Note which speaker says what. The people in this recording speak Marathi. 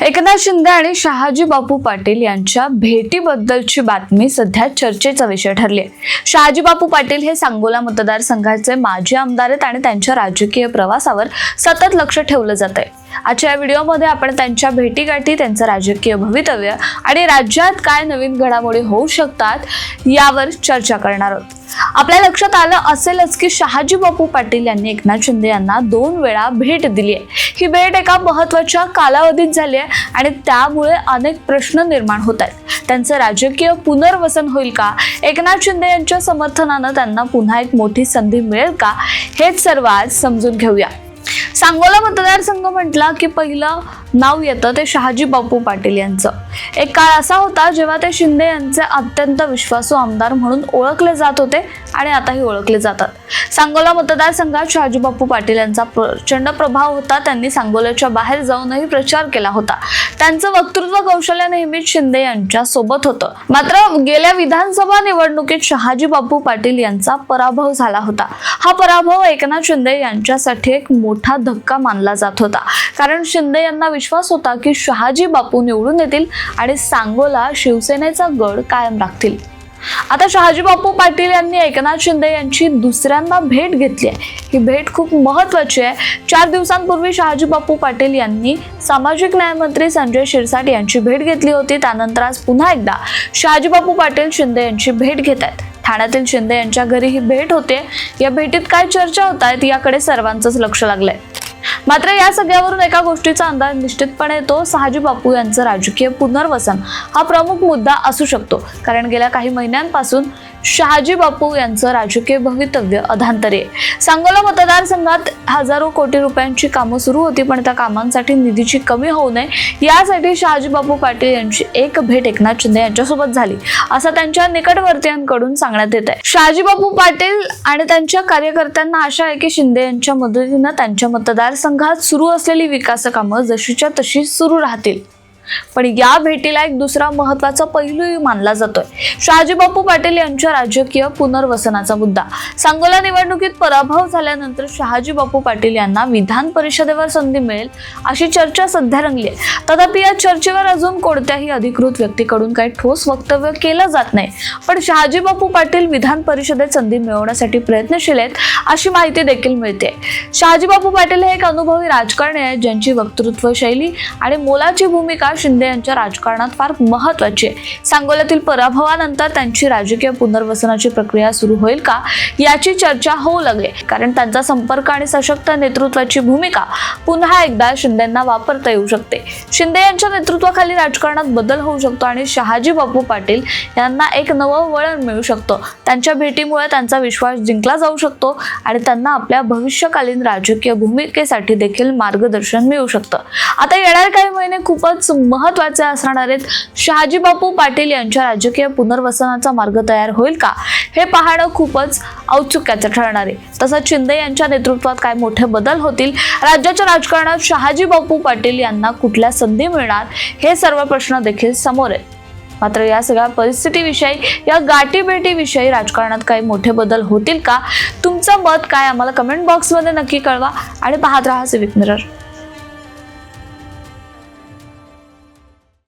Speaker 1: एकनाथ शिंदे आणि शहाजी बापू पाटील यांच्या भेटीबद्दलची बातमी सध्या चर्चेचा विषय ठरली आहे शहाजी बापू पाटील हे सांगोला मतदारसंघाचे माजी आमदार आहेत आणि त्यांच्या राजकीय प्रवासावर सतत लक्ष ठेवलं जात आहे आजच्या या व्हिडिओमध्ये आपण त्यांच्या भेटीगाठी त्यांचं राजकीय भवितव्य आणि राज्यात काय नवीन घडामोडी होऊ शकतात यावर चर्चा करणार आहोत. आपल्या लक्षात आलं असेलच की शहाजी बापू पाटील यांनी एकनाथ शिंदे यांना दोन वेळा भेट दिली आहे. ही भेट एका महत्त्वाच्या कालावधीत झाली आहे आणि त्यामुळे अनेक प्रश्न निर्माण होत आहेत. त्यांचं राजकीय पुनर्वसन होईल का? एकनाथ शिंदे यांच्या समर्थनानं त्यांना पुन्हा एक मोठी संधी मिळेल का? हेच सर्व आज समजून घेऊया. सांगोला मतदारसंघ म्हटला की पहिलं नाव येतं ते शहाजी बापू पाटील यांचं. एक काळ असा होता जेव्हा ते शिंदे यांचे अत्यंत विश्वासू आमदार म्हणून ओळखले जात होते आणि आताही ओळखले जातात. सांगोला मतदारसंघात शहाजी बापू पाटील यांचा प्रचंड प्रभाव होता. त्यांनी सांगोल्याच्या बाहेर जाऊनही प्रचार केला होता. त्यांचं वक्तृत्व कौशल्य नेहमीच शिंदे यांच्या सोबत होतं. मात्र गेल्या विधानसभा निवडणुकीत शहाजी बापू पाटील यांचा पराभव झाला होता. हा पराभव एकनाथ शिंदे यांच्यासाठी एक मोठा धक्का मानला जात होता. कारण शिंदे यांना विश्वास होता की शहाजी बापू निवडून येतील आणि सांगोला शिवसेनेचा गड कायम राखतील. आता शहाजी बापू पाटील यांनी एकनाथ शिंदे यांची दुसऱ्यांदा भेट घेतली आहे. ही भेट खूप महत्वाची आहे. चार दिवसांपूर्वी शहाजी बापू पाटील यांनी सामाजिक न्यायमंत्री संजय शिरसाट यांची भेट घेतली होती. त्यानंतर आज पुन्हा एकदा शहाजी बापू पाटील शिंदे यांची भेट घेत आहेत. ठाण्यातील शिंदे यांच्या घरी ही भेट होते. या भेटीत काय चर्चा होत आहेत याकडे सर्वांचंच लक्ष लागलंय. मात्र या सगळ्यावरून एका गोष्टीचा अंदाज निश्चितपणे येतो. शहाजी बापू यांचं राजकीय पुनर्वसन हा प्रमुख मुद्दा असू शकतो. कारण गेल्या काही महिन्यांपासून शहाजी बापू यांचं राजकीय भवितव्य अधांतरी सांगोला मतदारसंघात हजारो कोटी रुपयांची कामं सुरू होती पण त्या कामांसाठी निधीची कमी होऊ नये यासाठी शहाजी बापू पाटील यांची एक भेट एकनाथ शिंदे यांच्यासोबत झाली असं त्यांच्या निकटवर्तीयांकडून सांगण्यात येत आहे शहाजी बापू पाटील आणि त्यांच्या कार्यकर्त्यांना आशा आहे की शिंदे यांच्या मदतीनं त्यांच्या मतदारसंघात सुरू असलेली विकास कामं जशीच्या तशी सुरू राहतील. पण या भेटीला एक दुसरा महत्त्वाचा पैलूही मानला जातोय. शहाजी बापू पाटील यांच्या राजकीय पुनर्वसनाचा मुद्दा. सांगोला निवडणुकीत पराभव झाल्यानंतर शहाजी बापू पाटील यांना विधान परिषदेवर संधी मिळेल अशी चर्चा सध्या रंगली आहे. तथापि या चर्चेवर अजून कोणत्याही अधिकृत व्यक्तीकडून काही ठोस वक्तव्य केलं जात नाही. पण शहाजी बापू पाटील विधान परिषदेत संधी मिळवण्यासाठी प्रयत्नशील आहेत अशी माहिती देखील मिळते. शहाजी बापू पाटील हे एक अनुभवी राजकारणी आहेत ज्यांची वक्तृत्व शैली आणि मोलाची भूमिका शिंदे यांच्या राजकारणात फार महत्वाची आहे. सांगोल्यातील पराभवानंतर त्यांची राजकीय पुनर्वसनाची प्रक्रिया सुरू होईल का? याची चर्चा होऊ लागली. कारण त्यांचा संपर्क आणि सशक्त नेतृत्वाची भूमिका पुन्हा एकदा शिंदेना वापरता येऊ शकते. शिंदे यांच्या नेतृत्वाखाली राजकारणात बदल होऊ शकतो आणि शहाजी बापू पाटील यांना एक नवं वळण मिळू शकतं. त्यांच्या भेटीमुळे त्यांचा विश्वास जिंकला जाऊ शकतो आणि त्यांना आपल्या भविष्यकालीन राजकीय भूमिकेसाठी देखील मार्गदर्शन मिळू शकतं. आता येणारे काही महिने खूपच महत्त्वाचे असणार आहेत. शहाजी बापू पाटील यांच्या राजकीय पुनर्वसनाचा मार्ग तयार होईल का? हे पाहणं खूपच औत्सुक्याचं ठरणार आहे. तसंच शिंदे यांच्या नेतृत्वात काय मोठे बदल होतील? राज्याच्या राजकारणात शहाजी बापू पाटील यांना कुठल्या संधी मिळणार? हे सर्व प्रश्न देखील समोर आहेत. मात्र या सगळ्या परिस्थितीविषयी या गाठीभेटीविषयी राजकारणात काही मोठे बदल होतील का? तुमचं मत काय? आम्हाला कमेंट बॉक्समध्ये नक्की कळवा आणि पाहत राहा सिविक मिरर